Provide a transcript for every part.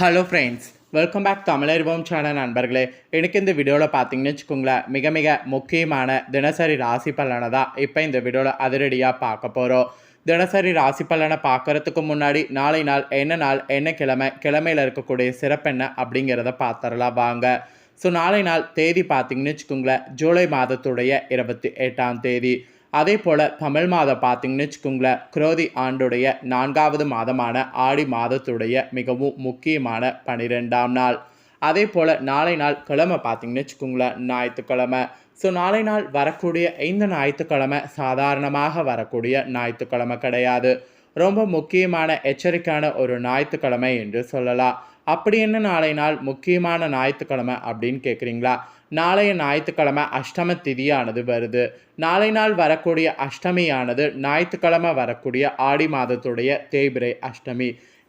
Hello friends welcome back Tamilarivom channel நண்பர்களே. எனக்கு இந்த வீடியோவில் பார்த்தீங்கன்னு வச்சுக்கோங்களேன் மிக மிக முக்கியமான தினசரி ராசி பலனை தான் இப்போ இந்த வீடியோவில் அதிரடியாக பார்க்க போகிறோம் தினசரி ராசி பலனை பார்க்கறதுக்கு முன்னாடி நாளை நாள் என்ன நாள் என்ன கிழமை கிழமையில் இருக்கக்கூடிய சிறப்பு என்ன அப்படிங்கிறத பார்த்துடலாம் வாங்க. ஸோ நாளை நாள் தேதி பார்த்தீங்கன்னு வச்சுக்கோங்களேன் ஜூலை மாதத்துடைய இருபத்தி எட்டாம் தேதி. அதே போல் தமிழ் மாதம் பார்த்தீங்கன்னு வச்சுக்கோங்களேன் குரோதி ஆண்டுடைய நான்காவது மாதமான ஆடி மாதத்துடைய மிகவும் முக்கியமான பனிரெண்டாம் நாள். அதே போல் நாளை நாள் கிழமை பார்த்தீங்கன்னு வச்சுக்கோங்களேன் ஞாயிற்றுக்கிழமை. ஸோ நாளை நாள் வரக்கூடிய இந்த ஞாயிற்றுக்கிழமை சாதாரணமாக வரக்கூடிய ஞாயிற்றுக்கிழமை கிடையாது. ரொம்ப முக்கியமான எச்சரிக்கையான ஒரு ஞாயிற்றுக்கிழமை என்று சொல்லலாம். அப்படி என்ன நாளை நாள் முக்கியமான ஞாயிற்றுக்கிழமை அப்படின்னு கேட்குறீங்களா நாளைய ஞாயிற்றுக்கிழமை அஷ்டம திதியானது வருது. நாளை நாள் வரக்கூடிய அஷ்டமியானது ஞாயிற்றுக்கிழமை வரக்கூடிய ஆடி மாதத்துடைய தேய்பிரை அஷ்டமி.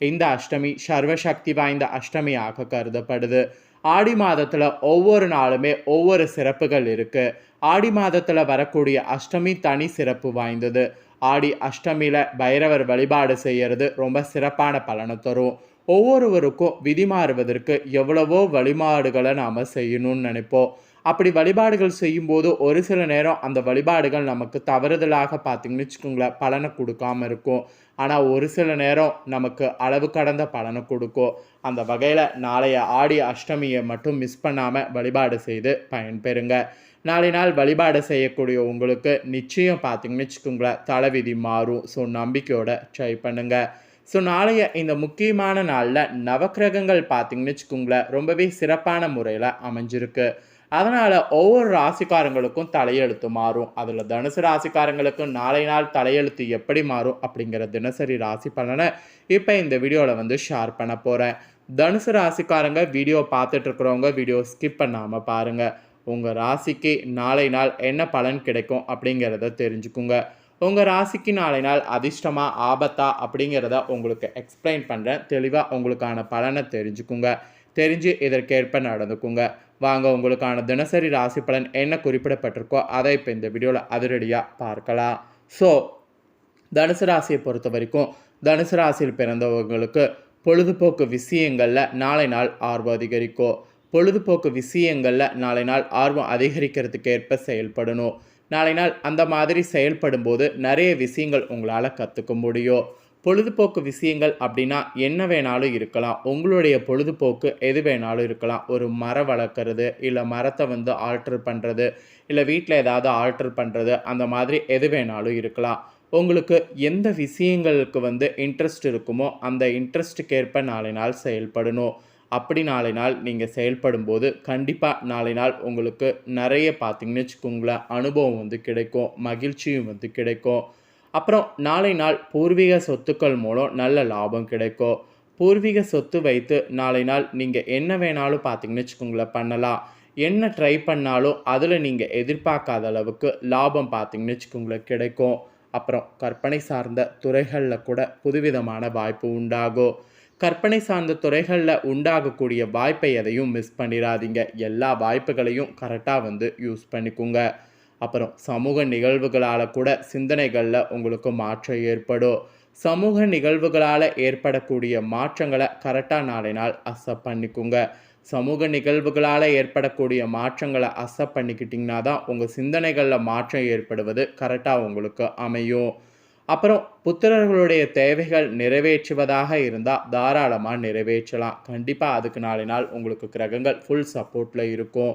இந்த அஷ்டமி சர்வசக்தி வாய்ந்த அஷ்டமியாக கருதப்படுது. ஆடி மாதத்தில் ஒவ்வொரு நாளுமே ஒவ்வொரு சிறப்புகள் இருக்குது ஆடி மாதத்தில் வரக்கூடிய அஷ்டமி தனி சிறப்பு வாய்ந்தது. ஆடி அஷ்டமியில் பைரவர் வழிபாடு செய்கிறது ரொம்ப சிறப்பான பலனை தரும். ஒவ்வொருவருக்கும் விதி மாறுவதற்கு எவ்வளவோ வழிபாடுகளை நாம் செய்யணும்னு நினைப்போம். அப்படி வழிபாடுகள் செய்யும்போது ஒரு சில நேரம் அந்த வழிபாடுகள் நமக்கு தவறுதலாக பார்த்தீங்கன்னு வச்சுக்கோங்களேன் பலனை கொடுக்காம இருக்கும். ஆனால் ஒரு சில நேரம் நமக்கு அளவு கடந்த பலனை கொடுக்கும். அந்த வகையில் நாளைய ஆடி அஷ்டமியை மட்டும் மிஸ் பண்ணாமல் வழிபாடு செய்து பயன்பெறுங்க. நாளை நாள் வழிபாடு செய்யக்கூடிய உங்களுக்கு நிச்சயம் பார்த்தீங்கன்னு வச்சுக்கோங்களேன் தலைவிதி மாறும். ஸோ நம்பிக்கையோட ட்ரை பண்ணுங்கள் ஸோ நாளைய இந்த முக்கியமான நாளில் நவக்கிரகங்கள் பார்த்தீங்கன்னு வச்சுக்கோங்களேன் ரொம்பவே சிறப்பான முறையில் அமைஞ்சிருக்கு. அதனால் ஒவ்வொரு ராசிக்காரங்களுக்கும் தலையெழுத்து மாறும். அதில் தனுசு ராசிக்காரங்களுக்கு நாளை நாள் தலையெழுத்து எப்படி மாறும் அப்படிங்கிற தினசரி ராசி பலனை இப்போ இந்த வீடியோவில் வந்து ஷேர் பண்ண போகிறேன் தனுசு ராசிக்காரங்க வீடியோ பார்த்துட்ருக்குறவங்க வீடியோ ஸ்கிப் பண்ணாமல் பாருங்கள் உங்கள் ராசிக்கு நாளை நாள் என்ன பலன் கிடைக்கும் அப்படிங்கிறத தெரிஞ்சுக்குங்க. உங்கள் ராசிக்கு நாளை நாள் அதிர்ஷ்டமாக ஆபத்தா அப்படிங்கிறத உங்களுக்கு எக்ஸ்பிளைன் பண்ணுறேன் தெளிவாக உங்களுக்கான பலனை தெரிஞ்சுக்குங்க. தெரிஞ்சு இதற்கேற்ப நடந்துக்குங்க. வாங்க உங்களுக்கான தினசரி ராசி பலன் என்ன குறிப்பிடப்பட்டிருக்கோ அதை இப்போ இந்த வீடியோவில் அதிரடியாக பார்க்கலாம். ஸோ தனுசு ராசியை பொறுத்த வரைக்கும் தனுசு ராசியில் பிறந்தவங்களுக்கு பொழுதுபோக்கு விஷயங்களில் நாளை நாள் ஆர்வம் அதிகரிக்கும். பொழுதுபோக்கு விஷயங்களில் நாளை நாள் ஆர்வம் அதிகரிக்கிறதுக்கு ஏற்ப செயல்படணும். நாளை நாள் அந்த மாதிரி செயல்படும் போது நிறைய விஷயங்கள் உங்களால் கற்றுக்க முடியும். பொழுதுபோக்கு விஷயங்கள் அப்படின்னா என்ன வேணாலும் இருக்கலாம். உங்களுடைய பொழுதுபோக்கு எது வேணாலும் இருக்கலாம். ஒரு மரம் வளர்க்குறது இல்லை மரத்தை வந்து ஆல்ட்ரு பண்ணுறது இல்லை வீட்டில் ஏதாவது ஆல்ட்ரு பண்ணுறது அந்த மாதிரி எது வேணாலும் இருக்கலாம். உங்களுக்கு எந்த விஷயங்களுக்கு வந்து இன்ட்ரெஸ்ட் இருக்குமோ அந்த இன்ட்ரெஸ்ட்டுக்கேற்ப நாளை நாள் செயல்படணும். அப்படி நாளை நாள் நீங்கள் செயல்படும் போது கண்டிப்பாக நாளை நாள் உங்களுக்கு நிறைய பார்த்தீங்கன்னு வச்சுக்கோங்களேன் அனுபவம் வந்து கிடைக்கும் மகிழ்ச்சியும் வந்து கிடைக்கும். அப்புறம் நாளை நாள் பூர்வீக சொத்துக்கள் மூலம் நல்ல லாபம் கிடைக்கும். பூர்வீக சொத்து வைத்து நாளை நாள் நீங்கள் என்ன வேணாலும் பார்த்தீங்கன்னு வச்சுக்கோங்களேன் பண்ணலாம். என்ன ட்ரை பண்ணாலும் அதில் நீங்கள் எதிர்பார்க்காத அளவுக்கு லாபம் பார்த்தீங்கன்னு வச்சுக்கோங்களேன் கிடைக்கும். அப்புறம் கற்பனை சார்ந்த துறைகளில் கூட புதுவிதமான வாய்ப்பு உண்டாகும். கற்பனை சார்ந்த துறைகளில் உண்டாகக்கூடிய வாய்ப்பை எதையும் மிஸ் பண்ணிடாதீங்க எல்லா வாய்ப்புகளையும் கரெக்டாக வந்து யூஸ் பண்ணிக்கோங்க. அப்புறம் சமூக நிகழ்வுகளால் கூட சிந்தனைகளில் உங்களுக்கு மாற்றம் ஏற்படும். சமூக நிகழ்வுகளால் ஏற்படக்கூடிய மாற்றங்களை கரெக்டாக நாளை நாள் அசப் பண்ணிக்கோங்க. சமூக நிகழ்வுகளால் ஏற்படக்கூடிய மாற்றங்களை அசப் பண்ணிக்கிட்டிங்கன்னா தான் உங்கள் சிந்தனைகளில் மாற்றம் ஏற்படுவது கரெக்டாக உங்களுக்கு அமையும். அப்புறம் புத்திரர்களுடைய தேவைகள் நிறைவேற்றுவதாக இருந்தால் தாராளமாக நிறைவேற்றலாம். கண்டிப்பாக அதுக்கு நாளை நாள் உங்களுக்கு கிரகங்கள் ஃபுல் சப்போர்ட்டில் இருக்கும்.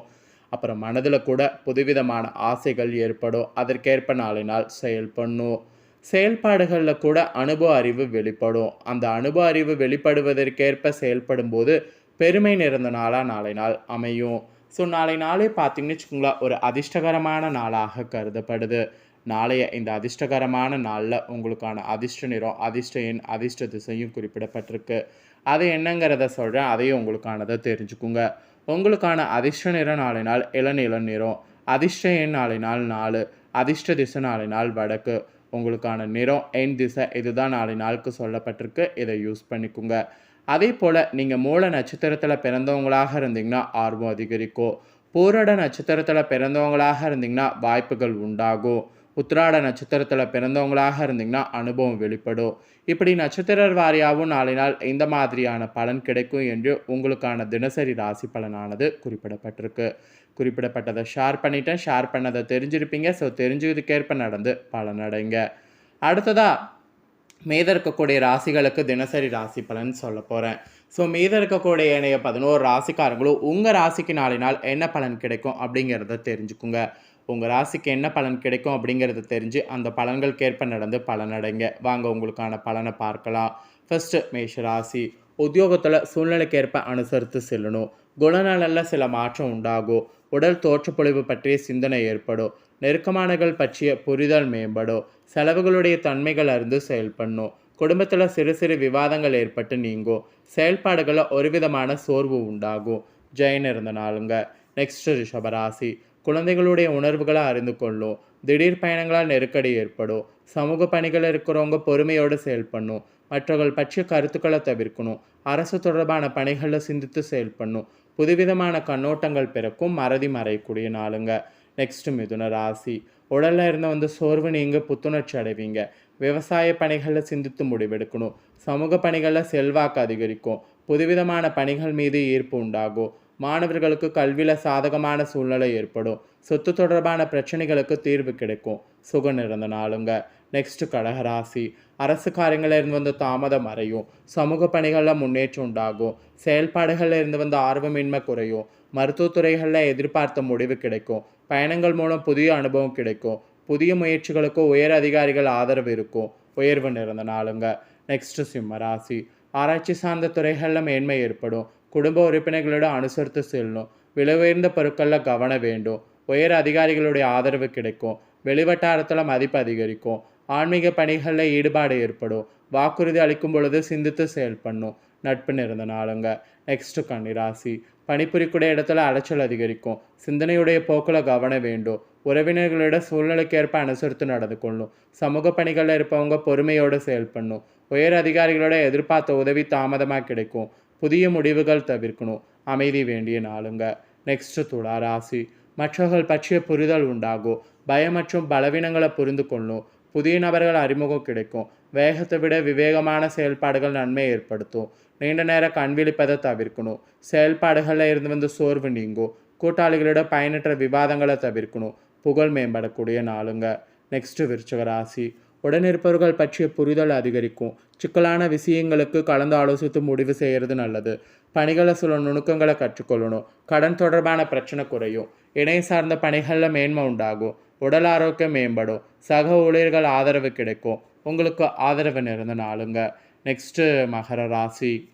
அப்புறம் மனதில் கூட புதுவிதமான ஆசைகள் ஏற்படும். அதற்கேற்ப நாளை நாள் செயல்படணும் செயல்பாடுகளில் கூட அனுபவ அறிவு வெளிப்படும். அந்த அனுபவ அறிவு வெளிப்படுவதற்கேற்ப செயல்படும் போது பெருமை நிறைந்த நாளாக நாளை நாள் அமையும். ஸோ நாளை நாளே பார்த்தீங்கன்னு வச்சுக்கோங்களேன் ஒரு அதிர்ஷ்டகரமான நாளாக கருதப்படுது. நாளைய இந்த அதிர்ஷ்டகரமான நாளில் உங்களுக்கான அதிர்ஷ்ட நிறம் அதிர்ஷ்ட எண் அதிர்ஷ்ட திசையும் குறிப்பிடப்பட்டிருக்கு. அது என்னங்கிறத சொல்கிறேன் அதையும் உங்களுக்கானதை தெரிஞ்சுக்குங்க. உங்களுக்கான அதிர்ஷ்ட நிறம் நாளை நாள் நிறம் அதிர்ஷ்ட எண் நாளை நாள் நாலு அதிர்ஷ்ட திசை நாளை நாள் வடக்கு. உங்களுக்கான நிறம் எண் திசை இதுதான் நாளை நாளுக்கு சொல்லப்பட்டிருக்கு இதை யூஸ் பண்ணிக்கோங்க. அதே போல் நீங்கள் மூல நட்சத்திரத்தில் பிறந்தவங்களாக இருந்தீங்கன்னா ஆர்வம் அதிகரிக்கும். பூரட நட்சத்திரத்தில் பிறந்தவங்களாக இருந்தீங்கன்னா வாய்ப்புகள் உண்டாகும். உத்திராட நட்சத்திரத்தில் பிறந்தவங்களாக இருந்தீங்கன்னா அனுபவம் வெளிப்படும். இப்படி நட்சத்திர வாரியாகவும் நாளை நாள் இந்த மாதிரியான பலன் கிடைக்கும் என்று உங்களுக்கான தினசரி ராசி பலனானது குறிப்பிடப்பட்டிருக்கு. குறிப்பிடப்பட்டதை ஷேர் பண்ணிட்டேன். ஷேர் பண்ணதை தெரிஞ்சிருப்பீங்க. ஸோ தெரிஞ்சதுக்கேற்ப நடந்து பலனடைங்க. அடுத்ததாக மீத இருக்கக்கூடிய ராசிகளுக்கு தினசரி ராசி பலன் சொல்ல போகிறேன் ஸோ மீத இருக்கக்கூடிய ஏனைய பதினோரு ராசிக்காரங்களும் உங்கள் ராசிக்கு நாளை நாள் என்ன பலன் கிடைக்கும் அப்படிங்கிறத தெரிஞ்சுக்குங்க. உங்கள் ராசிக்கு என்ன பலன் கிடைக்கும் அப்படிங்கிறத தெரிஞ்சு அந்த பலன்களுக்கேற்ப நடந்து பலனடைங்க வாங்க உங்களுக்கான பலனை பார்க்கலாம். ஃபஸ்ட்டு மேஷ ராசி உத்தியோகத்தில் சூழ்நிலைக்கேற்ப அனுசரித்து செல்லணும். குணநலனில் சில மாற்றம் உண்டாகும். உடல் தோற்றப்பொழிவு பற்றிய சிந்தனை ஏற்படும். நெருக்கமானகள் பற்றிய புரிதல் மேம்படும். செலவுகளுடைய தன்மைகள் அறிந்து செயல்படணும் குடும்பத்தில் சிறு சிறு விவாதங்கள் ஏற்பட்டு நீங்கும். செயல்பாடுகளில் ஒரு விதமான சோர்வு உண்டாகும். ஜெயின் இருந்த நாளுங்க. நெக்ஸ்ட் ரிஷபராசி குழந்தைகளுடைய உணர்வுகளை அறிந்து கொள்ளும் திடீர் பயணங்களால் நெருக்கடி ஏற்படும் சமூக பணிகள் இருக்கிறவங்க பொறுமையோடு செயல்படணும் மற்றவர்கள் பற்றிய கருத்துக்களை தவிர்க்கணும் அரசு தொடர்பான பணிகளில் சிந்தித்து செயல்படணும் புதுவிதமான கண்ணோட்டங்கள் பிறக்கும் மறதி மறையக்கூடிய நாளுங்க. நெக்ஸ்ட் மிதுன ராசி. உடலில் இருந்து வந்து சோர்வு நீங்க புத்துணர்ச்சி அடைவீங்க. விவசாய பணிகளில் சிந்தித்து முடிவெடுக்கணும். சமூக பணிகளில் செல்வாக்கு அதிகரிக்கும். புதுவிதமான பணிகள் மீது ஈர்ப்பு உண்டாகும். மாணவர்களுக்கு கல்வியில் சாதகமான சூழ்நிலை ஏற்படும். சொத்து தொடர்பான பிரச்சனைகளுக்கு தீர்வு கிடைக்கும். சுகம் நிறந்த நாளுங்க. நெக்ஸ்ட் கடகராசி அரசு காரியங்களில் இருந்து வந்து தாமதம் அறையும். சமூக பணிகளில் முன்னேற்றம் உண்டாகும். செயல்பாடுகளில் இருந்து வந்து ஆர்வமின்மை குறையும். மருத்துவத்துறைகளில் எதிர்பார்த்த முடிவு கிடைக்கும். பயணங்கள் மூலம் புதிய அனுபவம் கிடைக்கும். புதிய முயற்சிகளுக்கு உயர் அதிகாரிகள் ஆதரவு இருக்கும். உயர்வு நிறந்த நாளுங்க. நெக்ஸ்ட் சிம்ம ராசி. ஆராய்ச்சி சார்ந்த துறைகளில் மேன்மை ஏற்படும். குடும்ப உறுப்பினர்களோட அனுசரித்து செல்லணும் விலை உயர்ந்த பொருட்களில் கவனம் வேண்டும். உயர் அதிகாரிகளுடைய ஆதரவு கிடைக்கும். வெளிவட்டாரத்தில் மதிப்பு அதிகரிக்கும். ஆன்மீக பணிகளில் ஈடுபாடு ஏற்படும். வாக்குறுதி அளிக்கும் பொழுது சிந்தித்து செயல்படணும். நட்பு நிறந்த நாளுங்க. நெக்ஸ்ட் கன்னிராசி பணிபுரிக்கூடிய இடத்துல அலைச்சல் அதிகரிக்கும். சிந்தனையுடைய போக்கில் கவனம் வேண்டும். உறவினர்களோட சூழ்நிலைக்கேற்ப அனுசரித்து நடந்து கொள்ளும் சமூக பணிகளில் இருப்பவங்க பொறுமையோடு செயல்படணும். உயர் அதிகாரிகளோட எதிர்பார்த்த உதவி தாமதமாக கிடைக்கும். புதிய முடிவுகள் தவிர்க்கணும். அமைதி வேண்டிய நாளுங்க. நெக்ஸ்ட் துளா ராசி. மற்றவர்கள் பற்றிய புரிதல் உண்டாகும். பயம் மற்றும் பலவீனங்களை புரிந்து கொள்ளும். புதிய நபர்கள் அறிமுகம் கிடைக்கும். வேகத்தை விட விவேகமான செயல்பாடுகள் நன்மை ஏற்படுத்தும். நீண்ட நேரம் கண் விழிப்பதை தவிர்க்கணும். செயல்பாடுகளில் இருந்து வந்து சோர்வு நீங்கும். கூட்டாளிகளோட பயனற்ற விவாதங்களை தவிர்க்கணும். புகழ் மேம்படக்கூடிய நாளுங்க. நெக்ஸ்ட் விருச்சக ராசி. உடனிருப்பவர்கள் பற்றிய புரிதல் அதிகரிக்கும். சிக்கலான விஷயங்களுக்கு கலந்து ஆலோசித்து முடிவு செய்கிறது நல்லது. பணிகளை சில நுணுக்கங்களை கற்றுக்கொள்ளணும். கடன் தொடர்பான பிரச்சனை குறையும். இணை சார்ந்த பணிகளில் மேன்மை உண்டாகும். உடல் ஆரோக்கியம் மேம்படும். சக ஊழியர்கள் ஆதரவு கிடைக்கும். உங்களுக்கு ஆதரவு நிறந்து நாளுங்க. நெக்ஸ்ட்டு மகர ராசி.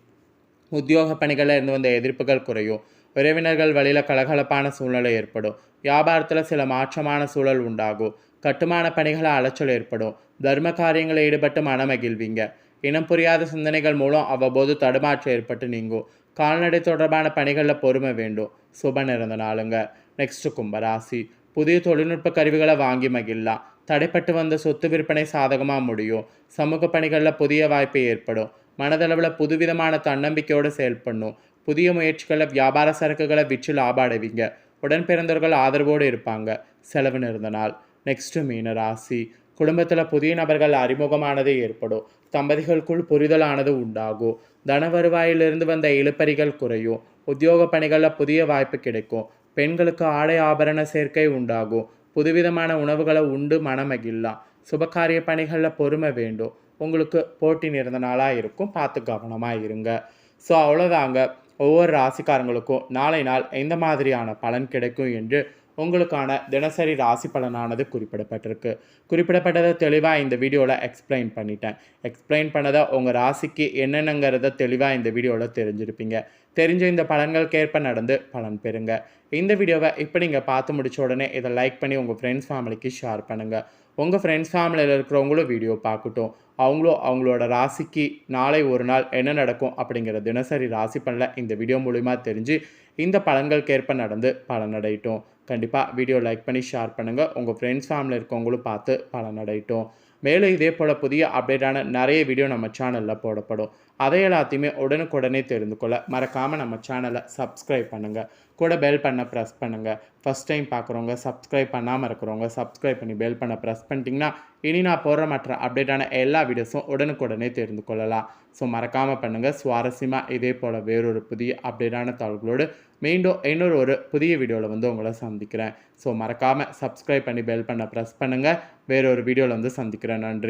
உத்தியோக பணிகளில் இருந்து வந்த எதிர்ப்புகள் குறையும். உறவினர்கள் வழியில் கலகலப்பான சூழ்நிலை ஏற்படும். வியாபாரத்தில் சில மாற்றமான சூழல் உண்டாகும். கட்டுமான பணிகளை அலைச்சல் ஏற்படும். தர்ம காரியங்களில் ஈடுபட்டு மனமகிழ்வீங்க. இனம் புரியாத சிந்தனைகள் மூலம் அவ்வப்போது தடுமாற்றம் ஏற்பட்டு நீங்கும். கால்நடை தொடர்பான பணிகளில் பொறுமை வேண்டும். சுப நிறந்த நாளுங்க. நெக்ஸ்ட் கும்பராசி. புதிய தொழில்நுட்ப கருவிகளை வாங்கி மகிழலாம். தடைப்பட்டு வந்த சொத்து விற்பனை சாதகமாக முடியும். சமூக பணிகளில் புதிய வாய்ப்பு ஏற்படும். மனதளவில் புதுவிதமான தன்னம்பிக்கையோடு செயல்படணும். புதிய முயற்சிகளில் வியாபார சரக்குகளை விற்று லாபம் அடைவீங்க உடன் பிறந்தவர்கள் ஆதரவோடு இருப்பாங்க. செலவு நிறந்த நாள். நெக்ஸ்ட்டு மீன ராசி குடும்பத்தில் புதிய நபர்கள் அறிமுகமானது ஏற்படும். தம்பதிகளுக்குள் புரிதலானது உண்டாகும் தன வருவாயிலிருந்து வந்த இழுப்பறிகள் குறையும். உத்தியோக பணிகளில் புதிய வாய்ப்பு கிடைக்கும். பெண்களுக்கு ஆடை ஆபரண சேர்க்கை உண்டாகும் புதுவிதமான உணவுகளை உண்டு மனமகிழலாம். சுபகாரிய பணிகளில் பொறுமை வேண்டும். உங்களுக்கு போட்டி நிறந்த நாளாக இருக்கும். பார்த்து கவனமாக இருங்க. ஸோ அவ்வளோதாங்க ஒவ்வொரு ராசிக்காரங்களுக்கும் நாளை நாள் எந்த மாதிரியான பலன் கிடைக்கும் என்று உங்களுக்கான தினசரி ராசி பலனானது குறிப்பிடப்பட்டிருக்கு. குறிப்பிடப்பட்டதை தெளிவாக இந்த வீடியோவில் எக்ஸ்பிளைன் பண்ணிட்டேன். எக்ஸ்பிளைன் பண்ணதை உங்கள் ராசிக்கு என்னென்னங்கிறத தெளிவாக இந்த வீடியோவில் தெரிஞ்சிருப்பீங்க. தெரிஞ்ச இந்த பலன்களுக்கேற்ப நடந்து பலன் பெறுங்க. இந்த வீடியோவை இப்போ நீங்கள் பார்த்து முடிச்ச உடனே இதை லைக் பண்ணி உங்கள் ஃப்ரெண்ட்ஸ் ஃபேமிலிக்கு ஷேர் பண்ணுங்கள் உங்கள் ஃப்ரெண்ட்ஸ் ஃபேமிலியில் இருக்கிறவங்களும் வீடியோ பார்க்கட்டும். அவங்களும் அவங்களோட ராசிக்கு நாளை ஒரு நாள் என்ன நடக்கும் அப்படிங்கிற தினசரி ராசி பலனை இந்த வீடியோ மூலிமா தெரிஞ்சு இந்த பலன்களுக்கேற்ப நடந்து பலனடையட்டும். கண்டிப்பாக வீடியோ லைக் பண்ணி ஷேர் பண்ணுங்கள் உங்கள் ஃப்ரெண்ட்ஸ் ஃபேமிலி இருக்கவங்களும் பார்த்து பலனடையட்டும். மேலும் இதே போல் புதிய அப்டேட்டான நிறைய வீடியோ நம்ம சேனலில் போடப்படும். அதை எல்லாத்தையுமே உடனுக்குடனே தெரிந்து கொள்ள மறக்காமல் நம்ம சேனலை சப்ஸ்கிரைப் பண்ணுங்கள் கூட பெல் பண்ண ப்ரெஸ் பண்ணுங்கள் ஃபஸ்ட் டைம் பார்க்குறவங்க சப்ஸ்கிரைப் பண்ணாமல் இருக்கிறவங்க சப்ஸ்கிரைப் பண்ணி பெல் பண்ண ப்ரெஸ் பண்ணிட்டீங்கன்னா இனி நான் போடுற மற்ற அப்டேட்டான எல்லா வீடியோஸும் உடனுக்குடனே தெரிந்து கொள்ளலாம். ஸோ மறக்காமல் பண்ணுங்கள் சுவாரஸ்யமாக இதே போல் வேறொரு புதிய அப்டேட்டான தகவல்களோடு மீண்டும் இன்னொரு ஒரு புதிய வீடியோவில் வந்து உங்களை சந்திக்கிறேன். ஸோ மறக்காமல் சப்ஸ்கிரைப் பண்ணி பெல் பண்ண ப்ரெஸ் பண்ணுங்கள் வேறொரு வீடியோவில் வந்து சந்திக்கிறேன். நன்றி.